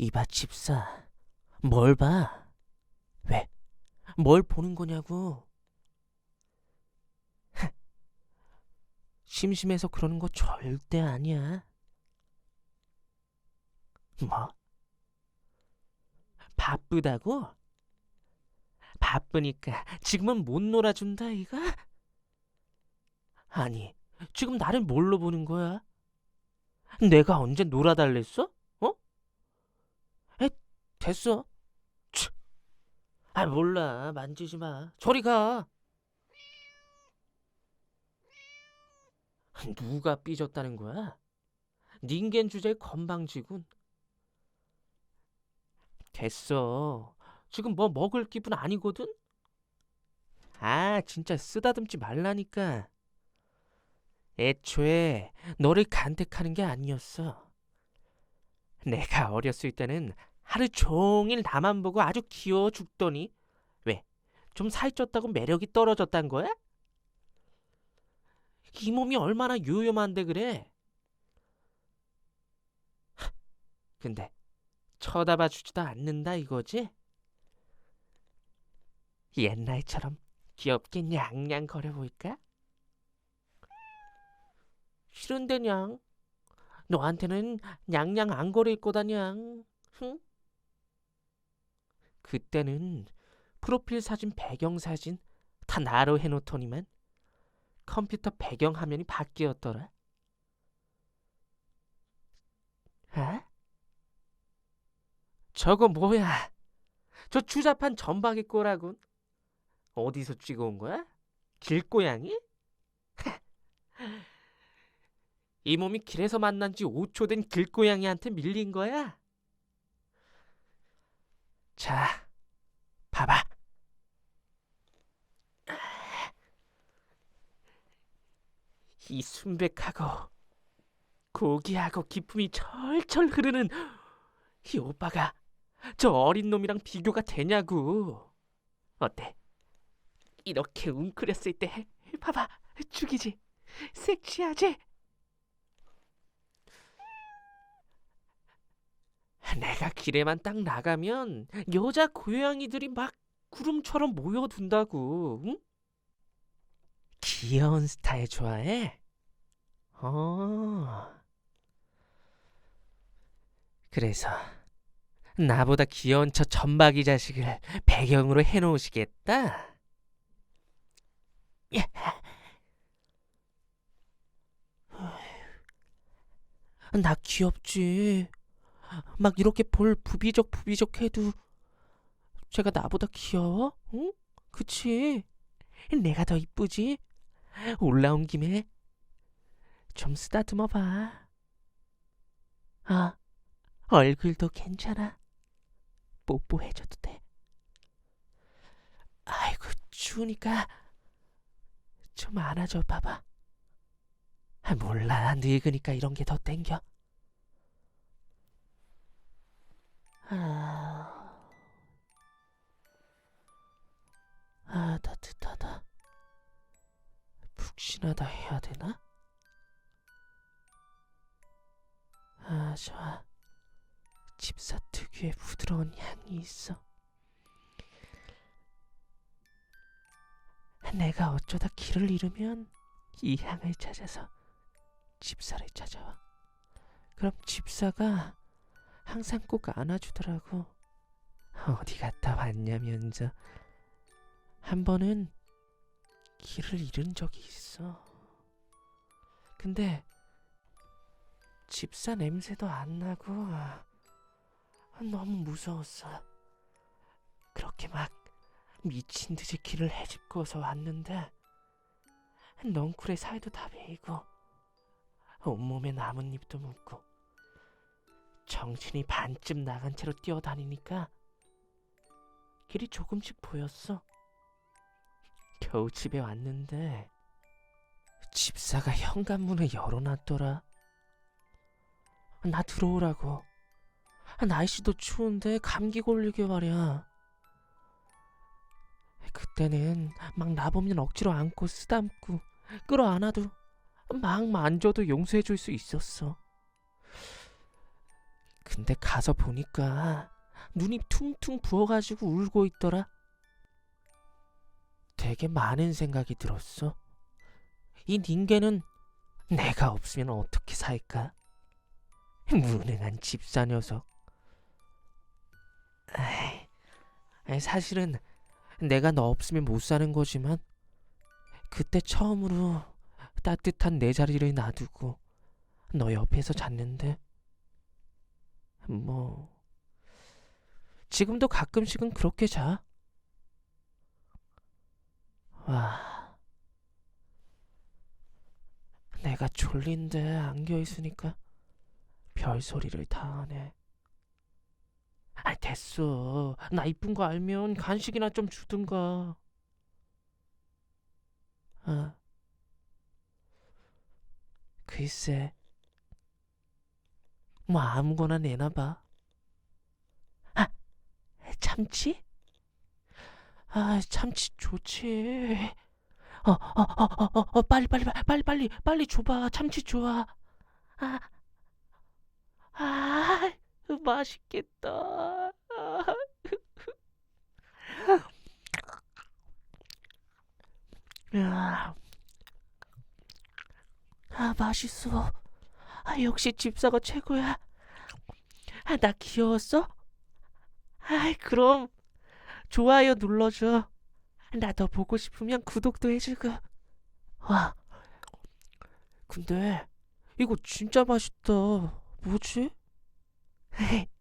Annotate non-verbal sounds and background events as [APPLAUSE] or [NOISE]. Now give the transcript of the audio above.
이봐 집사 뭘 봐? 왜? 뭘 보는 거냐고? [LAUGHS] 심심해서 그러는 거 절대 아니야. 뭐? 바쁘다고? 바쁘니까 지금은 못 놀아준다 이가? 아니 지금 나를 뭘로 보는 거야? 내가 언제 놀아달랬어? 됐어. 치. 아 몰라 만지지 마. 저리 가. 누가 삐졌다는 거야? 닌겐 주제에 건방지군. 됐어. 지금 뭐 먹을 기분 아니거든? 아, 진짜 쓰다듬지 말라니까. 애초에 너를 간택하는 게 아니었어. 내가 어렸을 때는 하루 종일 나만 보고 아주 귀여워 죽더니 왜? 좀 살쪘다고 매력이 떨어졌단 거야? 이 몸이 얼마나 요염한데 그래? 하, [LAUGHS] 근데 쳐다봐 주지도 않는다 이거지? 옛날처럼 귀엽게 냥냥 거려 보일까? 싫은데 냥 너한테는 냥냥 안 거릴 거다 냥 흥? 그때는 프로필 사진 배경 사진 다 나로 해놓더니만 컴퓨터 배경 화면이 바뀌었더라 아? 저거 뭐야 저 추잡한 전박이 꼬라군 어디서 찍어온 거야? 길고양이? [LAUGHS] 이 몸이 길에서 만난 지 5초 된 길고양이한테 밀린 거야? 자, 봐봐. 이 순백하고 고귀하고 기품이 철철 흐르는 이 오빠가 저 어린 놈이랑 비교가 되냐고. 어때? 이렇게 웅크렸을 때 봐봐 죽이지 섹시하지 내가 길에만 딱 나가면 여자 고양이들이 막 구름처럼 모여든다고 응? 귀여운 스타일 좋아해? 어 그래서 나보다 귀여운 저 전박이 자식을 배경으로 해놓으시겠다? 나 귀엽지. 막 이렇게 볼 부비적 부비적 해도 제가 나보다 귀여워? 응? 그치? 내가 더 이쁘지? 올라온 김에 좀 쓰다듬어 봐. 아, 얼굴도 괜찮아. 뽀뽀해줘도 돼. 아이고, 추우니까 좀 안아줘 봐봐. 아, 몰라, 늙으니까 이런 게 더 땡겨. 아, 아 따뜻하다. 푹신하다 해야 되나? 아, 좋아. 집사 특유의 부드러운 향이 있어. 내가 어쩌다 길을 잃으면 이 향을 찾아서 집사를 찾아와. 그럼 집사가 항상 꼭 안아주더라고. 어디 갔다 왔냐면서 한 번은 길을 잃은 적이 있어. 근데 집사 냄새도 안 나고 너무 무서웠어. 그렇게 막 미친 듯이 길을 헤집고서 왔는데 넝쿨에 살도 다 베이고 온몸에 나뭇잎도 묻고 정신이 반쯤 나간 채로 뛰어다니니까 길이 조금씩 보였어. 겨우 집에 왔는데 집사가 현관문을 열어놨더라. 나 들어오라고. 날씨도 추운데 감기 걸리게 말이야. 그때는 막 나보면 억지로 안고 쓰담고 끌어안아도 막 만져도 용서해줄 수 있었어. 근데 가서 보니까 눈이 퉁퉁 부어가지고 울고 있더라. 되게 많은 생각이 들었어. 이 닌게는 내가 없으면 어떻게 살까? 무능한 집사 녀석. 에이, 사실은 내가 너 없으면 못 사는 거지만 그때 처음으로 따뜻한 내 자리를 놔두고 너 옆에서 잤는데 뭐 지금도 가끔씩은 그렇게 자. 와. 내가 졸린데 안겨 있으니까 별소리를 다 하네. 아, 됐어. 나 이쁜 거 알면 간식이나 좀 주든가. 아. 글쎄. 뭐 아무거나 내놔봐. 아, 참치? 아, 참치 좋지. 어, 어, 어, 어, 어, 어, 빨리, 빨리, 빨리, 빨리, 빨리, 줘봐. 참치 좋아. 아, 아, 맛있겠다. 아. 야, 아, 맛있어. 아, 역시 집사가 최고야. 아, 나 귀여웠어? 아이, 그럼 좋아요 눌러줘. 나 더 보고 싶으면 구독도 해주고. 와, 근데 이거 진짜 맛있다. 뭐지? [LAUGHS]